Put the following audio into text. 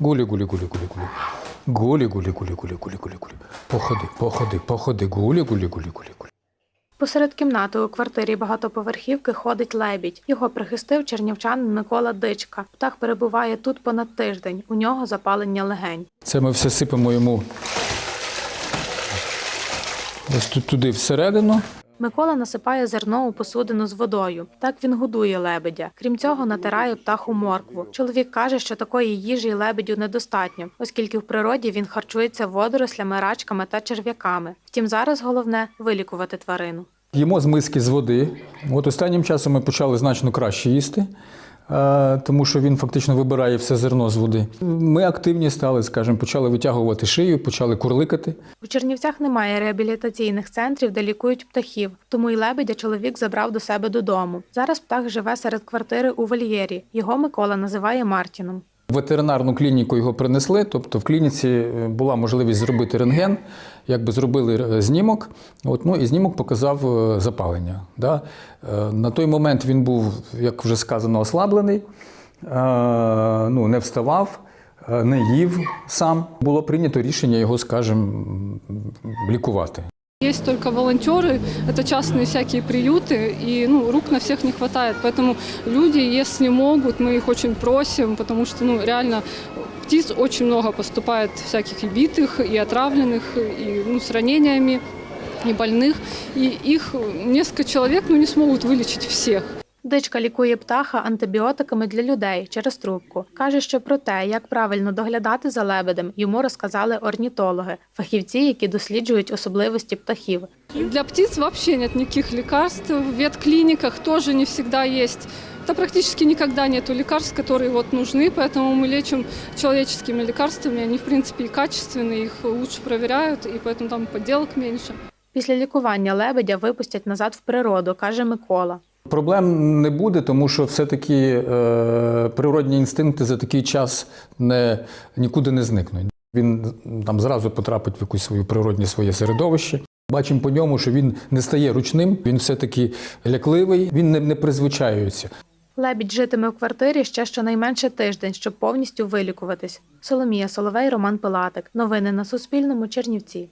Гулі, гулі, гулі, гулі, гулі. Гулі, гулі, гулі, гулі, гулі, гулі, гулі. Походи, походи, походи, гулі, гулі, гулі, гулі, гулі. Посеред кімнати у квартирі багатоповерхівки ходить лебідь. Його прихистив чернівчанин Микола Дичка. Птах перебуває тут понад тиждень. У нього запалення легень. Це ми все сипемо йому ось тут туди всередину. Микола насипає зерно у посудину з водою. Так він годує лебедя. Крім цього, натирає птаху моркву. Чоловік каже, що такої їжі лебедю недостатньо, оскільки в природі він харчується водорослями, рачками та черв'яками. Втім, зараз головне вилікувати тварину. Їмо з миски з води. От останнім часом ми почали значно краще їсти, тому що він фактично вибирає все зерно з води. Ми активні стали, скажімо, почали витягувати шию, почали курликати. У Чернівцях немає реабілітаційних центрів, де лікують птахів, тому й лебедя чоловік забрав до себе додому. Зараз птах живе серед квартири у вольєрі. Його Микола називає Мартіном. Ветеринарну клініку його принесли, тобто в клініці е, була можливість зробити рентген, якби зробили е, знімок. От, ну, і знімок показав е, запалення. Да? На той момент він був, як вже сказано, ослаблений, ну, не вставав, не їв сам. Було прийнято рішення його, скажімо, лікувати. Есть только волонтеры, это частные всякие приюты, и ну, рук на всех не хватает. Поэтому люди, если могут, мы их очень просим, потому что ну, реально птиц очень много поступает всяких и битых, и отравленных, и ну, с ранениями, и больных. И их несколько человек ну, не смогут вылечить всех. Дичка лікує птаха антибіотиками для людей через трубку. Каже, що про те, як правильно доглядати за лебедем, йому розказали орнітологи, фахівці, які досліджують особливості птахів. Для птиц вообще нет никаких лекарств. В ветклиниках тоже не всегда есть. Да практически никогда нету лекарств, которые вот нужны, поэтому мы лечим человеческими лекарствами. Они, в принципе, и качественные, их лучше проверяют, и поэтому там подделок меньше. Після лікування лебедя випустять назад в природу, каже Микола. Проблем не буде, тому що все-таки е, природні інстинкти за такий час не, нікуди не зникнуть. Він там зразу потрапить в якусь свою природне своє середовище. Бачимо по ньому, що він не стає ручним, він все-таки лякливий, він не, не призвичаюється. Лебідь житиме в квартирі ще щонайменше тиждень, щоб повністю вилікуватись. Соломія Соловей, Роман Пилатик. Новини на Суспільному. Чернівці.